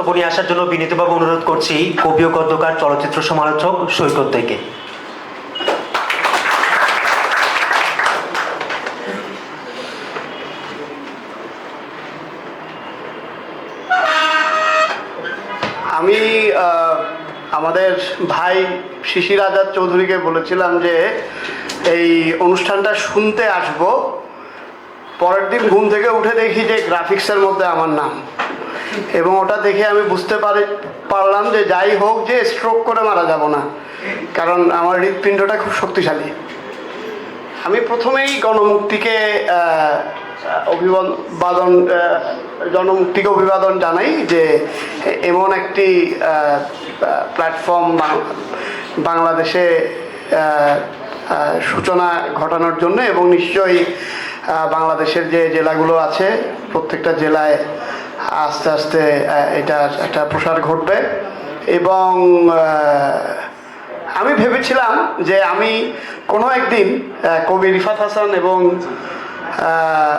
বক্তব্য নিয়ে আসার জন্য বিনীতভাবে অনুরোধ করছি কবি ও গদ্যকার, চলচ্চিত্র সমালোচক সৈকত থেকে। আমি আমাদের ভাই শিশির আজাদ চৌধুরীকে বলেছিলাম যে, এই অনুষ্ঠানটা শুনতে আসব, পরের দিন ঘুম থেকে উঠে দেখি যে গ্রাফিক্সের মধ্যে আমার নাম। এবং ওটা দেখে আমি বুঝতে পারি, পারলাম যে যাই হোক যে স্ট্রোক করে মারা যাব না। কারণ আমার হৃৎপিণ্ডটা খুব শক্তিশালী। আমি প্রথমেই গণমুক্তিকে অভিবাদন জনমুক্তিকে অভিবাদন জানাই যে এমন একটি প্ল্যাটফর্ম বাংলাদেশে সূচনা ঘটানোর জন্য এবং নিশ্চয়ই বাংলাদেশের যে জেলাগুলো আছে, প্রত্যেকটা জেলায় আস্তে আস্তে আহ, এটা একটা প্রসার ঘটবে। এবং আমি ভেবেছিলাম যে আমি কোনো একদিন কবি রিফাত হাসান এবং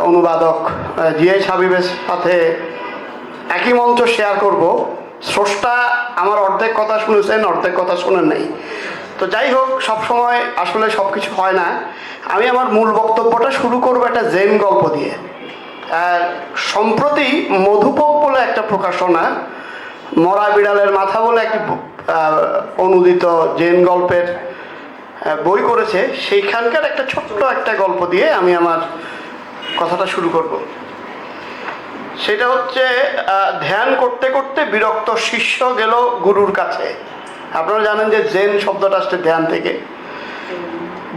অনুবাদক জিএইচ হাবিবের সাথে একই মঞ্চ শেয়ার করব। স্রষ্টা আমার অর্ধেক কথা শুনেছেন অর্ধেক কথা শোনেন নাই। তো যাই হোক সবসময় আসলে সব কিছু হয় না। আমি আমার মূল বক্তব্যটা শুরু করব একটা জেন গল্প দিয়ে। সম্প্রতি মধুপক বলে একটা প্রকাশনা, মরা বিড়ালের মাথা বলে একটি অনুদিত জেন গল্পের বই করেছে। সেইখানকার একটা ছোট্ট একটা গল্প দিয়ে আমি আমার কথাটা শুরু করব। সেটা হচ্ছে ধ্যান করতে করতে বিরক্ত শিষ্য গেল গুরুর কাছে। আপনারা জানেন যে জেন শব্দটা আসছে ধ্যান থেকে।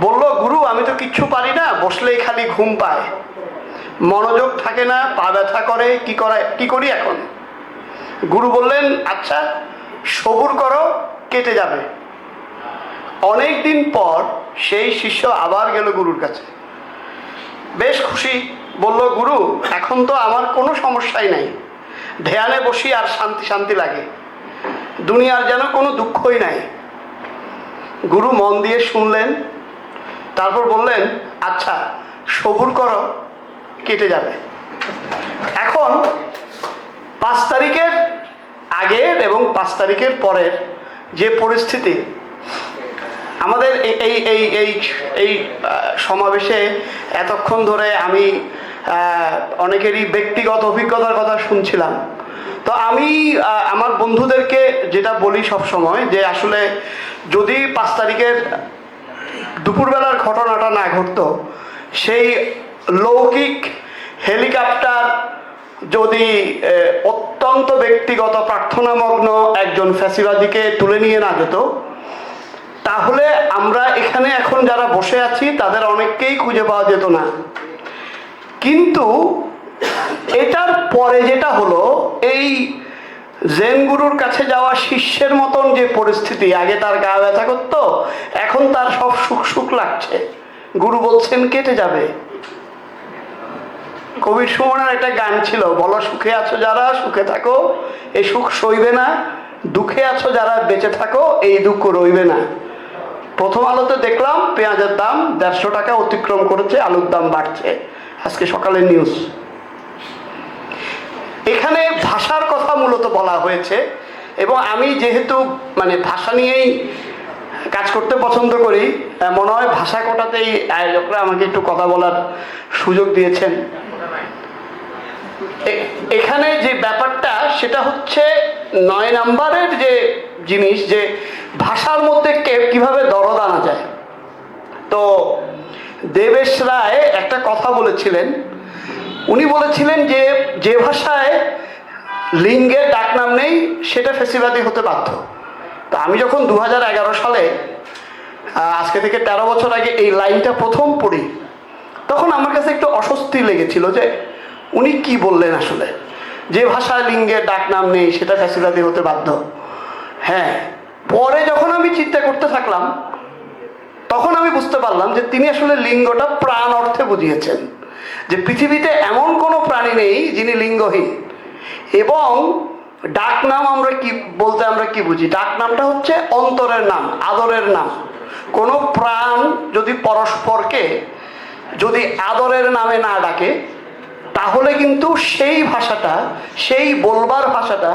বলল, গুরু, আমি তো কিচ্ছু পারি না, বসলেই খালি ঘুম পায়। মনোযোগ থাকে না, পা ব্যথা করে, কি করে কি করি এখন? গুরু বললেন আচ্ছা সবুর করো, কেটে যাবে। অনেক দিন পর সেই শিষ্য আবার গেল গুরুর কাছে। বেশ খুশি, বলল, গুরু, এখন তো আমার কোনো সমস্যাই নাই। ধ্যানে বসি আর শান্তি শান্তি লাগে। দুনিয়ার যেন কোনো দুঃখই নাই। গুরু মন দিয়ে শুনলেন, তারপর বললেন আচ্ছা সবুর করো কেটে যাবে। এখন পাঁচ তারিখের আগের এবং পাঁচ তারিখের পরের যে পরিস্থিতি, আমাদের এই এই এই এই সমাবেশে এতক্ষণ ধরে আমি অনেকেরই ব্যক্তিগত অভিজ্ঞতার কথা শুনছিলাম। তো আমি আমার বন্ধুদেরকে যেটা বলি সব সময় যে আসলে যদি পাঁচ তারিখের দুপুরবেলার ঘটনাটা না ঘটতো, সেই লৌকিক হেলিকপ্টার যদি অত্যন্ত ব্যক্তিগত প্রার্থনামগ্ন একজন ফ্যাসিবাদীকে তুলে নিয়ে না যেত, তাহলে আমরা এখানে এখন যারা বসে আছি, তাদের অনেককেই খুঁজে পাওয়া যেত না। কিন্তু এটার পরে যেটা হলো, এই জেন গুরুর কাছে যাওয়া শিষ্যের মতন যে পরিস্থিতি, আগে তার গা ব্যথা করতো, এখন তার সব সুখ সুখ লাগছে। গুরু বলছেন, কেটে যাবে। কবির সুমনের একটা গান ছিল, বলো সুখে আছো যারা, সুখে থাকো এই সুখ সইবে না, দুঃখে আছো যারা, বেঁচে থাকো, এই দুঃখ রইবে না। প্রথম আলোতে দেখলাম পেঁয়াজের দাম দেড়শো টাকা অতিক্রম করেছে, আলুর দাম বাড়ছে। আজকে সকালে নিউজ এখানে ভাষার কথা মূলত বলা হয়েছে, এবং আমি যেহেতু মানে ভাষা নিয়েই কাজ করতে পছন্দ করি মনে হয় ভাষা কোটাতেই আয়োজকরা আমাকে একটু কথা বলার সুযোগ দিয়েছেন। এ- এখানে যে ব্যাপারটা, সেটা হচ্ছে নয় নাম্বারের যে জিনিস, যে ভাষার মধ্যে কীভাবে দরদ আনা যায়। তো দেবেশ রায় একটা কথা বলেছিলেন। উনি বলেছিলেন যে যে ভাষায় লিঙ্গের ডাকনাম নেই, সেটা ফেসিবাদী হতে বাধ্য। তা আমি যখন দু হাজার এগারো সালে আজকে থেকে তেরো বছর আগে এই লাইনটা প্রথম পড়ি, তখন আমার কাছে একটু অস্বস্তি লেগেছিল যে উনি কি বললেন আসলে? যে ভাষায় লিঙ্গের ডাকনাম নেই, সেটা ফ্যাসিলাতি হতে বাধ্য। হ্যাঁ পরে যখন আমি চিন্তা করতে থাকলাম, তখন আমি বুঝতে পারলাম যে তিনি আসলে লিঙ্গটা প্রাণ অর্থে বুঝিয়েছেন। যে পৃথিবীতে এমন কোনো প্রাণী নেই যিনি লিঙ্গহীন। এবং ডাক নাম আমরা কি বলতে আমরা কি বুঝি? ডাক নামটা হচ্ছে অন্তরের নাম, আদরের নাম। কোনো প্রাণ যদি পরস্পরকে যদি আদরের নামে না ডাকে তাহলে কিন্তু সেই ভাষাটা, সেই বলবার ভাষাটা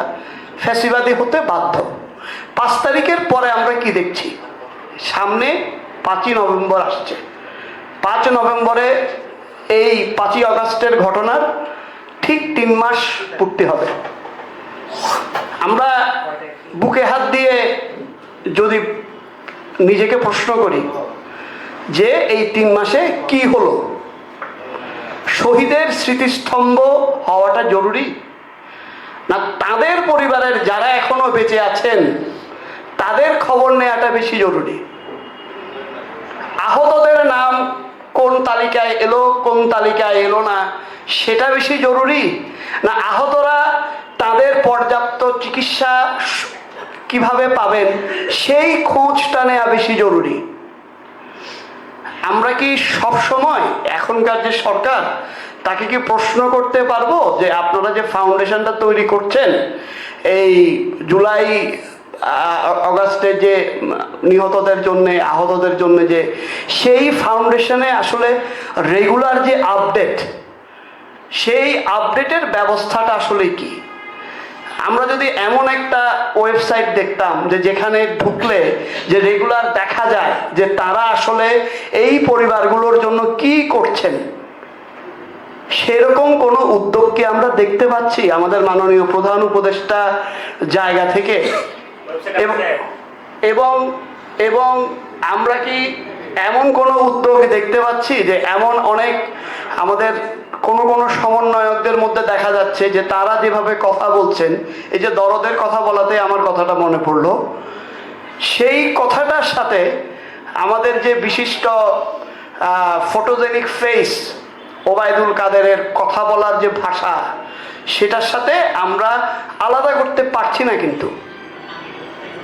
ফ্যাসিবাদী হতে বাধ্য। পাঁচ তারিখের পরে আমরা কি দেখছি? সামনে পাঁচই নভেম্বর আসছে। পাঁচ নভেম্বরে এই পাঁচই আগস্টের ঘটনার ঠিক তিন মাস পূর্তি হবে। আমরা বুকে হাত দিয়ে যদি নিজেকে প্রশ্ন করি যে এই তিন মাসে কি হলো? শহীদের স্মৃতিস্তম্ভ হওয়াটা জরুরি। না, তাদের পরিবারের যারা এখনও বেঁচে আছেন, তাদের খবর নেওয়াটা বেশি জরুরি। আহতদের নাম কোন তালিকায় এলো, কোন তালিকায় এলো না, সেটা বেশি জরুরি। না, আহতরা তাদের পর্যাপ্ত চিকিৎসা কীভাবে পাবেন, সেই খোঁজটা নেওয়া বেশি জরুরি। আমরা কি সব সময় এখনকার যে সরকার, তাকে কি প্রশ্ন করতে পারব যে আপনারা যে ফাউন্ডেশনটা তৈরি করছেন, এই জুলাই অগাস্টে যে নিহতদের জন্য, আহতদের জন্য যে সেই ফাউন্ডেশনে আসলে রেগুলার যে আপডেট সেই আপডেটের ব্যবস্থাটা আসলে কি? আমরা যদি এমন একটা ওয়েবসাইট দেখতাম যে যেখানে ঢুকলে যে রেগুলার দেখা যায় যে তারা আসলে এই পরিবারগুলোর জন্য কি করছেন সেরকম কোনো উদ্যোগ কি আমরা দেখতে পাচ্ছি আমাদের মাননীয় প্রধান উপদেষ্টা জায়গা থেকে? এবং এবং এবং আমরা কি এমন কোনো উদ্যোগ দেখতে পাচ্ছি যে এমন অনেক আমাদের কোনো কোনো সমন্বয়কদের মধ্যে দেখা যাচ্ছে যে তারা যেভাবে কথা বলছেন, এই যে দরদের কথা বলাতে আমার কথাটা মনে পড়ল। সেই কথাটার সাথে আমাদের যে বিশিষ্ট ফটোজেনিক ফেস ওবায়দুল কাদেরের কথা বলার যে ভাষা, সেটার সাথে আমরা আলাদা করতে পারছি না কিন্তু।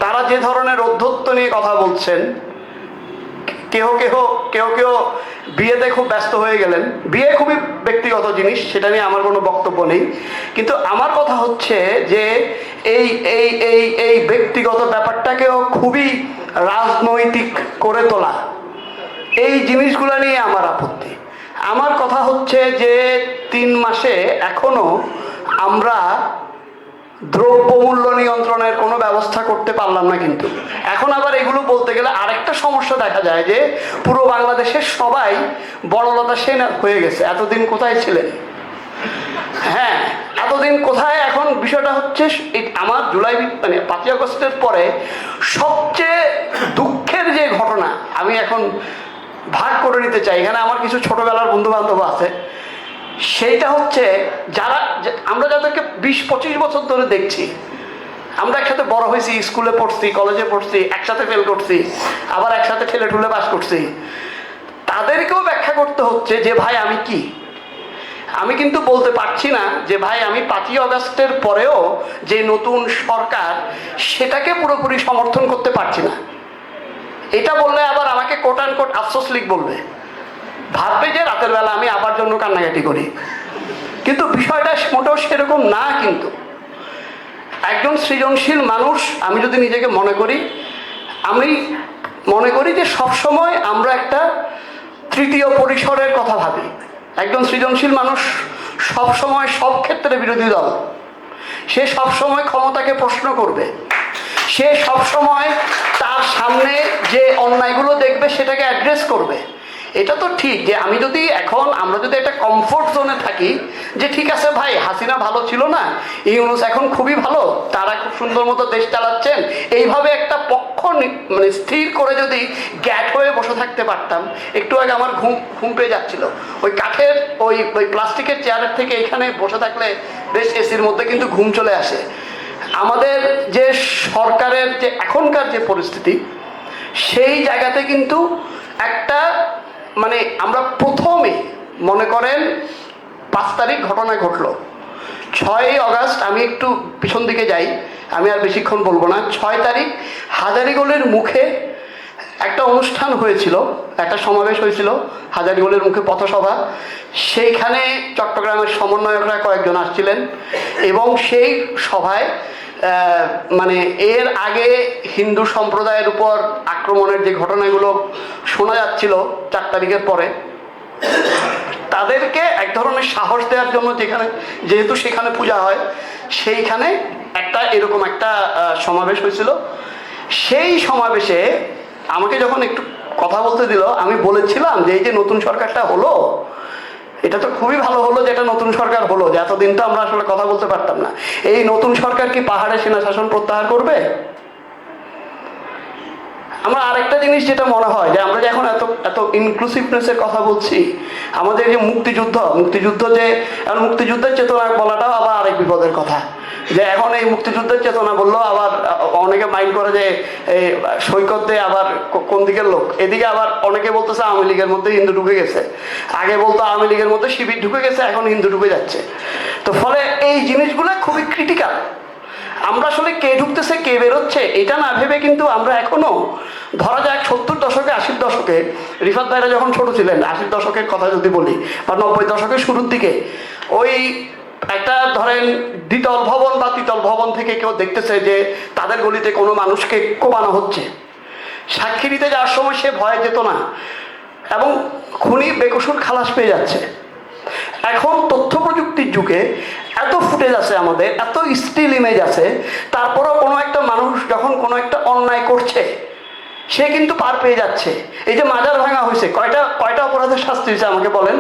তারা যে ধরনের অধ্যত্ব নিয়ে কথা বলছেন কেহ কেহ কেউ কেউ বিয়েতে খুব ব্যস্ত হয়ে গেলেন। বিয়ে খুবই ব্যক্তিগত জিনিস, সেটা নিয়ে আমার কোনো বক্তব্য নেই। কিন্তু আমার কথা হচ্ছে যে এই এই এই এই ব্যক্তিগত ব্যাপারটাকেও খুবই রাজনৈতিক করে তোলা। এই জিনিসগুলো নিয়ে আমার আপত্তি। আমার কথা হচ্ছে যে তিন মাসে এখনও আমরা দ্রব্যমূল্য নিয়ন্ত্রণের কোনো ব্যবস্থা করতে পারলাম না কিন্তু। এখন আবার এগুলো বলতে গেলে আরেকটা সমস্যা দেখা যায় যে পুরো বাংলাদেশের সবাই বড়লতা সেন হয়ে গেছে। এতদিন কোথায় ছিলেন? হ্যাঁ এতদিন কোথায়? এখন বিষয়টা হচ্ছে আমার জুলাই মানে পাঁচই আগস্টের পরে সবচেয়ে দুঃখের যে ঘটনা আমি এখন ভাগ করে নিতে চাই। এখানে আমার কিছু ছোটবেলার বন্ধু বান্ধব আছে। সেইটা হচ্ছে যারা আমরা যাদেরকে বিশ, পঁচিশ বছর ধরে দেখছি, আমরা একসাথে বড় হয়েছি, স্কুলে পড়ছি, কলেজে পড়ছি, একসাথে ফেল করছি, আবার একসাথে ঠেলে ঠুলে পাস করছি। তাদেরকেও ব্যাখ্যা করতে হচ্ছে যে, ভাই, আমি কি? আমি কিন্তু বলতে পারছি না যে, ভাই, আমি পাঁচই অগাস্টের পরেও যে নতুন সরকার, সেটাকে পুরোপুরি সমর্থন করতে পারছি না। এটা বললে আবার আমাকে কোট অ্যান্ড কোট আফসোস লিখ বলবে। ভাববে যে রাতের বেলা আমি আবার জন্য কান্নাকাটি করি। কিন্তু বিষয়টা মোটেও সেরকম না কিন্তু। একজন সৃজনশীল মানুষ, আমি যদি নিজেকে মনে করি, আমি মনে করি যে সবসময় আমরা একটা তৃতীয় পরিসরের কথা ভাবি। একজন সৃজনশীল মানুষ সব সময় সব ক্ষেত্রে বিরোধী দল। সে সব সময় ক্ষমতাকে প্রশ্ন করবে। সে সব সময় তার সামনে যে অন্যায়গুলো দেখবে, সেটাকে অ্যাড্রেস করবে। এটা তো ঠিক যে আমি যদি এখন, আমরা যদি একটা কমফোর্ট জোনে থাকি, যে ঠিক আছে ভাই, হাসিনা ভালো ছিল না, ইউনুস এখন খুবই ভালো, তারা খুব সুন্দর মতো দেশ চালাচ্ছেন, এইভাবে একটা পক্ষ মানে স্থির করে যদি গ্যাট হয়ে বসে থাকতে পারতাম, একটু আগে আমার ঘুম ঘুম পেয়ে যাচ্ছিল। ওই কাঠের, ওই ওই প্লাস্টিকের চেয়ারের থেকে এখানে বসে থাকলে বেশ এসির মধ্যে কিন্তু ঘুম চলে আসে। আমাদের যে সরকারের, যে এখনকার যে পরিস্থিতি, সেই জায়গাতে কিন্তু একটা মানে আমরা প্রথমে মনে করেন পাঁচ তারিখ ঘটনা ঘটলো। ছয়ই অগাস্ট আমি একটু পিছন দিকে যাই, আমি আর বেশিক্ষণ বলব না। ছয় তারিখ হাজারিগোলের মুখে একটা অনুষ্ঠান হয়েছিল, একটা সমাবেশ হয়েছিল হাজারিগোলের মুখে পথসভা। সেইখানে চট্টগ্রামের সমন্বয়করা কয়েকজন আসছিলেন এবং সেই সভায় মানে এর আগে হিন্দু সম্প্রদায়ের উপর আক্রমণের যে ঘটনাগুলো শোনা যাচ্ছিল চার তারিখের পরে, তাদেরকে এক ধরনের সাহস দেওয়ার জন্য যেখানে, যেহেতু সেখানে পূজা হয়, সেইখানে একটা এরকম একটা সমাবেশ হয়েছিল। সেই সমাবেশে আমাকে যখন একটু কথা বলতে দিল, আমি বলেছিলাম যে এই যে নতুন সরকারটা হলো এটা তো খুবই ভালো হলো যে এটা নতুন সরকার হলো, যে এতদিন তো আমরা আসলে কথা বলতে পারতাম না। এই নতুন সরকার কি পাহাড়ে সেনা শাসন প্রত্যাহার করবে? আমার আরেকটা জিনিস যেটা মনে হয়, যে আমরা যে এখন এত এত ইনক্লুসিভনেসের কথা বলছি, আমাদের যে মুক্তিযুদ্ধ মুক্তিযুদ্ধ যে মুক্তিযুদ্ধের চেতনা বলাটাও আবার আরেক বিপদের কথা। যে এখন এই মুক্তিযুদ্ধের চেতনা বলল, আবার অনেকে মাইন্ড করে যে সৈকত আবার কোন দিকের লোক? এদিকে আবার অনেকে বলতেছে আওয়ামী লীগের মধ্যে হিন্দু ঢুকে গেছে। আগে বলতো আওয়ামী লীগের মধ্যে শিবির ঢুকে গেছে, এখন হিন্দু ঢুকে যাচ্ছে। তো ফলে এই জিনিসগুলো খুবই ক্রিটিক্যাল আমরা আসলে কে ঢুকতেছে, কে বেরোচ্ছে, এটা না ভেবে কিন্তু আমরা এখনও, ধরা যাক সত্তর দশকে, আশির দশকে, রিফাত ভাইরা যখন ছোট ছিলেন, আশির দশকের কথা যদি বলি, বা নব্বই দশকের শুরুর দিকে, ওই একটা ধরেন দ্বিতল ভবন বা তিতল ভবন থেকে কেউ দেখতেছে যে তাদের গলিতে কোনো মানুষকে কোবানো হচ্ছে। সাক্ষী দিতে যাওয়ার সময় সে ভয়ে যেত না এবং খুনি বেকসুর খালাস পেয়ে যাচ্ছে। এখন তথ্য প্রযুক্তির যুগে এত ফুটেজ আছে আমাদের, এত স্টিল ইমেজ আছে, তারপরেও কোনো একটা মানুষ যখন কোনো একটা অন্যায় করছে, সে কিন্তু পার পেয়ে যাচ্ছে। এই যে মাজার ভাঙা হয়েছে, কয়টা কয়টা অপরাধের শাস্তি হয়েছে আমাকে বলেন?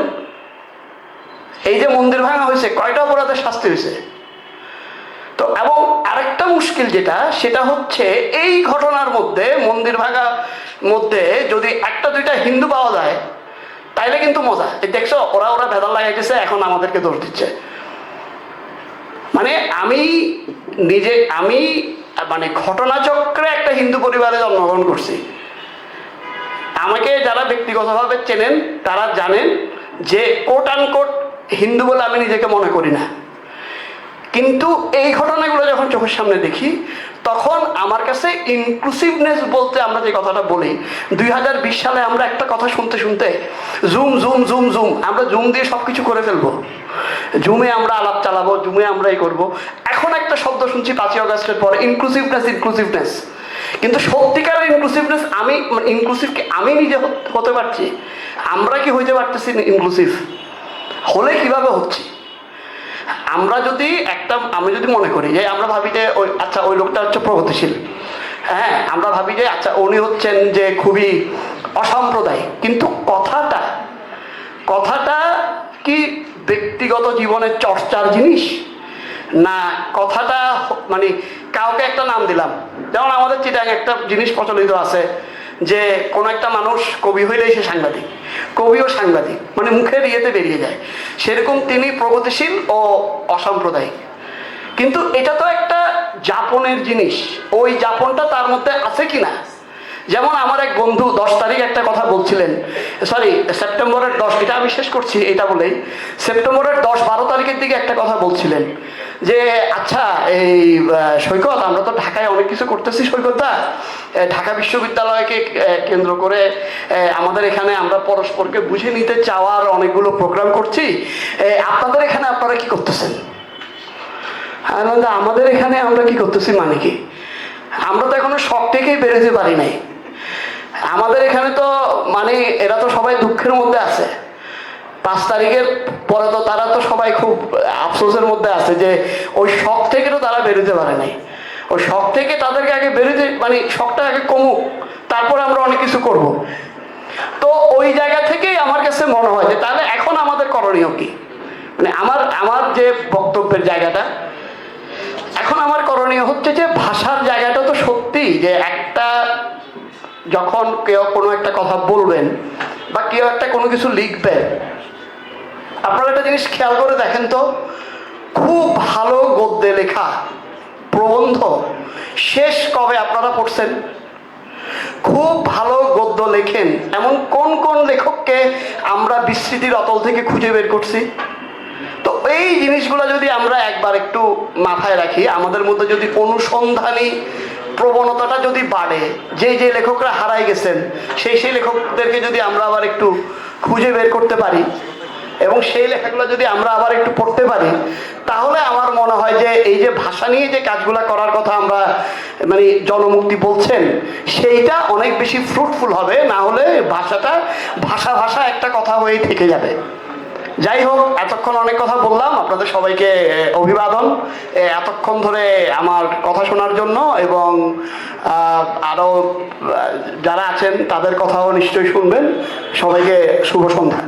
এই যে মন্দির ভাঙা হয়েছে, কয়টা অপরাধের শাস্তি হয়েছে? তো এবং আরেকটা মুশকিল যেটা, সেটা হচ্ছে এই ঘটনার মধ্যে, মন্দির ভাঙা মধ্যে যদি একটা, দুইটা হিন্দু পাওয়া যায়, তাইলে কিন্তু মজা। এই দেখছ, ওরা ওরা ভেদাল লাগাইতেছে, এখন আমাদেরকে দোষ দিচ্ছে। মানে আমি নিজে, আমি মানে ঘটনাচক্রে একটা হিন্দু পরিবারে জন্মগ্রহণ করছি। আমাকে যারা ব্যক্তিগতভাবে চেনেন, তারা জানেন যে কোট আন কোট হিন্দু বলে আমি নিজেকে মনে করি না। কিন্তু এই ঘটনাগুলো যখন চোখের সামনে দেখি, তখন আমার কাছে ইনক্লুসিভনেস বলতে আমরা যে কথাটা বলি, দুই হাজার বিশ সালে আমরা একটা কথা শুনতে শুনতে জুম জুম জুম জুম আমরা জুম দিয়ে সব কিছু করে ফেলব। জুমে আমরা আলাপ চালাবো জুমে আমরা এই করব। এখন একটা শব্দ শুনছি পাঁচই অগস্টের পরে ইনক্লুসিভনেস ইনক্লুসিভনেস কিন্তু সত্যিকারের ইনক্লুসিভনেস আমি ইনক্লুসিভ কি আমি নিজে হতে পারছি? আমরা কি হইতে পারতেছি ইনক্লুসিভ হলে কীভাবে হচ্ছে? আমরা যদি একটা, আমি যদি মনে করি যে আমরা ভাবি যে ওই আচ্ছা ওই লোকটা হচ্ছে প্রগতিশীল। হ্যাঁ আমরা ভাবি যে আচ্ছা উনি হচ্ছেন যে খুবই অসাম্প্রদায়িক। কিন্তু কথাটা কথাটা কি ব্যক্তিগত জীবনের চর্চার জিনিস? না, কথাটা মানে কাউকে একটা নাম দিলাম। যেমন আমাদের চিটাং একটা জিনিস প্রচলিত আছে যে, কোনো একটা মানুষ কবি হইলেই সে সাংবাদিক। কবিও সাংবাদিক মানে মুখের ইয়েতে বেরিয়ে যায়। সেরকম তিনি প্রগতিশীল ও অসাম্প্রদায়িক। কিন্তু এটা তো একটা যাপনের জিনিস। ওই যাপনটা তার মধ্যে আছে কি না যেমন আমার এক বন্ধু দশ তারিখ একটা কথা বলছিলেন সরি সেপ্টেম্বরের দশ, এটা আমি শেষ করছি, এটা বলেই। সেপ্টেম্বরের দশ, বারো তারিখের দিকে একটা কথা বলছিলেন। যে আচ্ছা এই সৈকত আমরা তো ঢাকায় অনেক কিছু করতেছি সৈকতদা এ, ঢাকা বিশ্ববিদ্যালয়কে কেন্দ্র করে আমাদের এখানে আমরা পরস্পরকে বুঝে নিতে চাওয়ার অনেকগুলো প্রোগ্রাম করছি। আপনাদের এখানে আপনারা কি করতেছেন? আমি আমাদের এখানে আমরা কি করতেছি মানে কি? আমরা তো এখনও শখ থেকেই বেরোতে পারি নাই। আমাদের এখানে তো মানে এরা তো সবাই দুঃখের মধ্যে আছে। পাঁচ তারিখের পরে তো তারা তো সবাই খুব আফসোসের মধ্যে আছে যে ওই শখ থেকে তো তারা বেরোতে পারে নাই। ওই শখ থেকে তাদেরকে আগে বেরোতে মানে শখটা আগে কমুক, তারপর আমরা অনেক কিছু করব। তো ওই জায়গা থেকেই আমার কাছে মনে হয় যে তাহলে এখন আমাদের করণীয় কি? মানে আমার আমার যে বক্তব্যের জায়গাটা, এখন আমার করণীয় হচ্ছে যে ভাষার জায়গাটা তো সত্যি যে একটা যখন কেউ কোনো একটা কথা বলবেন বা কেউ একটা কোনো কিছু লিখবেন আপনারা একটা জিনিস খেয়াল করে দেখেন তো, খুব ভালো গদ্যে লেখা, প্রবন্ধ, শেষ কবে আপনারা পড়ছেন? খুব ভালো গদ্য লেখেন, এমন কোন কোন লেখককে আমরা বিস্মৃতির অতল থেকে খুঁজে বের করছি? তো এই জিনিসগুলো যদি আমরা একবার একটু মাথায় রাখি, আমাদের মধ্যে যদি অনুসন্ধানী প্রবণতাটা যদি বাড়ে, যে যে লেখকরা হারাই গেছেন, সেই সেই লেখকদেরকে যদি আমরা আবার একটু খুঁজে বের করতে পারি এবং সেই লেখাগুলো যদি আমরা আবার একটু পড়তে পারি, তাহলে আমার মনে হয় যে এই যে ভাষা নিয়ে যে কাজগুলো করার কথা আমরা মানে জনমুক্তি বলছেন, সেইটা অনেক বেশি ফ্রুটফুল হবে, না হলে ভাষাটা, ভাষা ভাষা একটা কথা হয়েই থেকে যাবে। যাই হোক, এতক্ষণ অনেক কথা বললাম, আপনাদের সবাইকে অভিবাদন এতক্ষণ ধরে আমার কথা শোনার জন্য এবং আরও যারা আছেন, তাদের কথাও নিশ্চয়ই শুনবেন। সবাইকে শুভ সন্ধ্যা।